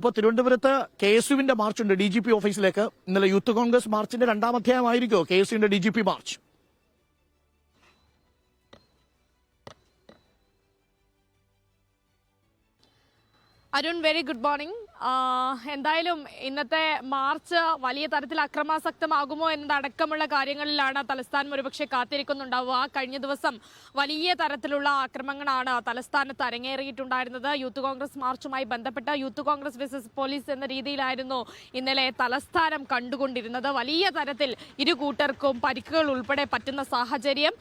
ഇപ്പോൾ തിരുവനന്തപുരത്ത് K S യുവിന്റെ മാർച്ചുണ്ട് ഡി ജി പി ഓഫീസിലേക്ക്. ഇന്നലെ യൂത്ത് കോൺഗ്രസ് മാർച്ചിന്റെ രണ്ടാം അധ്യായമായിരിക്കുമോ K S യുവിന്റെ D G P march? Arun very good morning എന്തായാലും ഇന്നത്തെ മാർച്ച് വലിയ തരത്തിൽ അക്രമാസക്തമാകുമോ എന്നതടക്കമുള്ള കാര്യങ്ങളിലാണ് തലസ്ഥാനം ഒരുപക്ഷെ കാത്തിരിക്കുന്നുണ്ടാവുക. കഴിഞ്ഞ ദിവസം വലിയ തരത്തിലുള്ള ആക്രമണങ്ങളാണ് തലസ്ഥാനത്ത് അരങ്ങേറിയിട്ടുണ്ടായിരുന്നത്. യൂത്ത് കോൺഗ്രസ് മാർച്ചുമായി ബന്ധപ്പെട്ട യൂത്ത് കോൺഗ്രസ് വിസസ് പോലീസ് എന്ന രീതിയിലായിരുന്നു ഇന്നലെ തലസ്ഥാനം കണ്ടുകൊണ്ടിരുന്നത്. വലിയ തരത്തിൽ ഇരു കൂട്ടർക്കും പരിക്കുകൾ ഉൾപ്പെടെ പറ്റുന്ന സാഹചര്യം.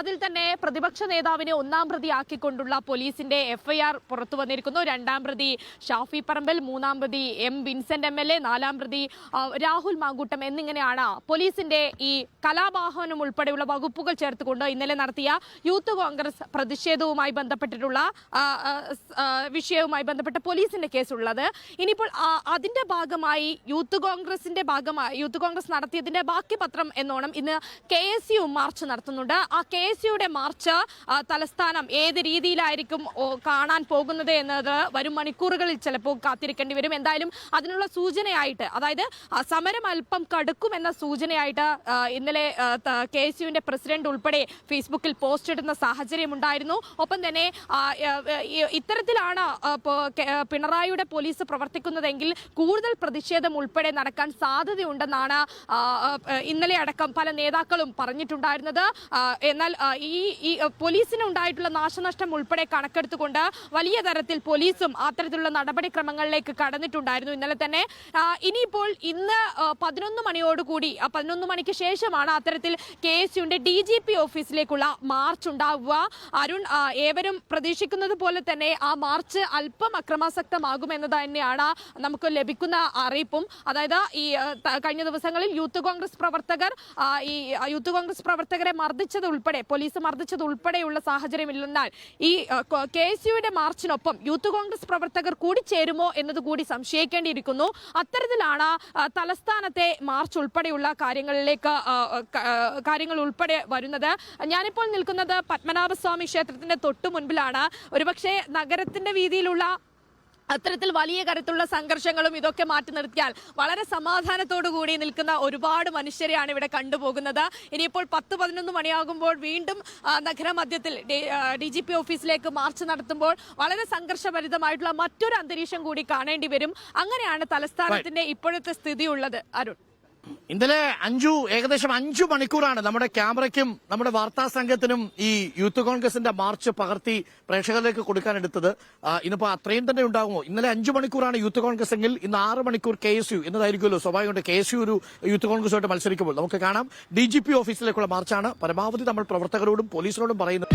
അതിൽ തന്നെ പ്രതിപക്ഷ നേതാവിനെ ഒന്നാം പ്രതിയാക്കിക്കൊണ്ടുള്ള പോലീസിന്റെ എഫ്ഐആർ പുറത്തു വന്നിരിക്കുന്നു. രണ്ടാം പ്രതി ഷാഫി പറമ്പൽ മൂന്നാം പ്രതി M Vincent M L A നാലാം പ്രതി രാഹുൽ മാങ്കൂട്ടം എന്നിങ്ങനെയാണ് പോലീസിന്റെ ഈ കലാവാഹനം ഉൾപ്പെടെയുള്ള വകുപ്പുകൾ ചേർത്തുകൊണ്ട് ഇന്നലെ നടത്തിയ യൂത്ത് കോൺഗ്രസ് പ്രതിഷേധവുമായി ബന്ധപ്പെട്ടിട്ടുള്ള വിഷയവുമായി ബന്ധപ്പെട്ട പോലീസിന്റെ കേസുള്ളത്. ഇനിയിപ്പോൾ അതിന്റെ ഭാഗമായി യൂത്ത് കോൺഗ്രസിന്റെ ഭാഗമായി യൂത്ത് കോൺഗ്രസ് നടത്തിയതിന്റെ ബാക്കി പത്രം എന്നോണം ഇന്ന് കെ എസ് യു മാർച്ച് നടത്തുന്നുണ്ട്. ആ കെ എസ് യുടെ മാർച്ച് തലസ്ഥാനം ഏത് രീതിയിലായിരിക്കും കാണാൻ പോകുന്നത് എന്നത് വരും മണിക്കൂറുകളിൽ ചിലപ്പോൾ കാത്തിരിക്കേണ്ടി വരും. എന്തായാലും അതിനുള്ള സൂചനയായിട്ട് അതായത് സമരം അല്പം കടുക്കുമെന്ന സൂചനയായിട്ട് ഇന്നലെ കെ എസ് യുവിന്റെ പ്രസിഡന്റ് ഉൾപ്പെടെ ഫേസ്ബുക്കിൽ പോസ്റ്റ് ഇടുന്ന സാഹചര്യം ഉണ്ടായിരുന്നു. ഒപ്പം തന്നെ ഇത്തരത്തിലാണ് പിണറായിയുടെ പോലീസ് പ്രവർത്തിക്കുന്നതെങ്കിൽ കൂടുതൽ പ്രതിഷേധം ഉൾപ്പെടെ നടക്കാൻ സാധ്യതയുണ്ടെന്നാണ് ഇന്നലെ അടക്കം പല നേതാക്കളും പറഞ്ഞിട്ടുണ്ടായിരുന്നത്. എന്നാൽ ഈ ഈ ആ, പോലീസിന് ഉണ്ടായിട്ടുള്ള നാശനഷ്ടം ഉൾപ്പെടെ കണക്കെടുത്തുകൊണ്ട് വലിയ തരത്തിൽ പോലീസും അത്തരത്തിലുള്ള നടപടിക്രമങ്ങളിലേക്ക് കടന്നിട്ടുണ്ടായിരുന്നു. ഇന്നലെ തന്നെ ഇനിയിപ്പോൾ ഇന്ന് പതിനൊന്ന് മണിയോടുകൂടി പതിനൊന്ന് മണിക്ക് ശേഷമാണ് അത്തരത്തിൽ കെ എസ് യുവിന്റെ ഡി ജി പി ഓഫീസിലേക്കുള്ള മാർച്ച് ഉണ്ടാവുക. അരുൺ ഏവരും പ്രതീക്ഷിക്കുന്നത് പോലെ തന്നെ ആ മാർച്ച് അല്പം അക്രമാസക്തമാകുമെന്ന് തന്നെയാണ് നമുക്ക് ലഭിക്കുന്ന അറിയിപ്പും. അതായത് ഈ കഴിഞ്ഞ ദിവസങ്ങളിൽ യൂത്ത് കോൺഗ്രസ് പ്രവർത്തകർ ഈ യൂത്ത് കോൺഗ്രസ് പ്രവർത്തകരെ മർദ്ദിച്ചത് ഉൾപ്പെടെ പോലീസ് മർദ്ദിച്ചത് ഉൾപ്പെടെയുള്ള സാഹചര്യമില്ലെന്നാൽ ഈ കെ എസ് യുയുടെ മാർച്ചിനൊപ്പം യൂത്ത് കോൺഗ്രസ് പ്രവർത്തകർ കൂടി ചേരുമോ എന്നത് കൂടി സംശയിക്കേണ്ടിയിരിക്കുന്നു. അത്തരത്തിലാണ് തലസ്ഥാനത്തെ മാർച്ച് ഉൾപ്പെടെയുള്ള കാര്യങ്ങളിലേക്ക് കാര്യങ്ങൾ ഉൾപ്പെടെ വരുന്നത്. ഞാനിപ്പോൾ നിൽക്കുന്നത് പത്മനാഭസ്വാമി ക്ഷേത്രത്തിന്റെ തൊട്ടു മുൻപിലാണ്. ഒരുപക്ഷെ നഗരത്തിന്റെ വീതിയിലുള്ള അത്തരത്തിൽ വലിയ കരുത്തുള്ള സംഘർഷങ്ങളും ഇതൊക്കെ മാറ്റി നിർത്തിയാൽ വളരെ സമാധാനത്തോടു കൂടി നിൽക്കുന്ന ഒരുപാട് മനുഷ്യരെയാണ് ഇവിടെ കണ്ടുപോകുന്നത്. ഇനിയിപ്പോൾ പത്ത് പതിനൊന്ന് മണിയാകുമ്പോൾ വീണ്ടും നഗരമധ്യത്തിൽ ഡി ജി പി ഓഫീസിലേക്ക് മാർച്ച് നടത്തുമ്പോൾ വളരെ സംഘർഷഭരിതമായിട്ടുള്ള മറ്റൊരു അന്തരീക്ഷം കൂടി കാണേണ്ടി വരും. അങ്ങനെയാണ് തലസ്ഥാനത്തിന്റെ ഇപ്പോഴത്തെ സ്ഥിതി ഉള്ളത് അരുൺ. ഇന്നലെ അഞ്ചു ഏകദേശം അഞ്ചു മണിക്കൂറാണ് നമ്മുടെ ക്യാമറയ്ക്കും നമ്മുടെ വാർത്താ സംഘത്തിനും ഈ യൂത്ത് കോൺഗ്രസിന്റെ മാർച്ച് പകർത്തി പ്രേക്ഷകരിലേക്ക് കൊടുക്കാൻ എടുത്തത് ഇന്നിപ്പോ അത്രയും തന്നെ ഉണ്ടാകുമോ ഇന്നലെ അഞ്ചു മണിക്കൂറാണ് യൂത്ത് കോൺഗ്രസ് എങ്കിൽ ഇന്ന് ആറ് മണിക്കൂർ കെ എസ് യു എന്നതായിരിക്കുമല്ലോ. സ്വാഭാവികമായിട്ട് കെ എസ് യു ഒരു യൂത്ത് കോൺഗ്രസുമായിട്ട് മത്സരിക്കുമ്പോൾ. നമുക്ക് കാണാം. ഡി ജി പി ഓഫീസിലേക്കുള്ള മാർച്ചാണ്. പരമാവധി നമ്മൾ പ്രവർത്തകരോടും പോലീസിനോടും പറയുന്നത്.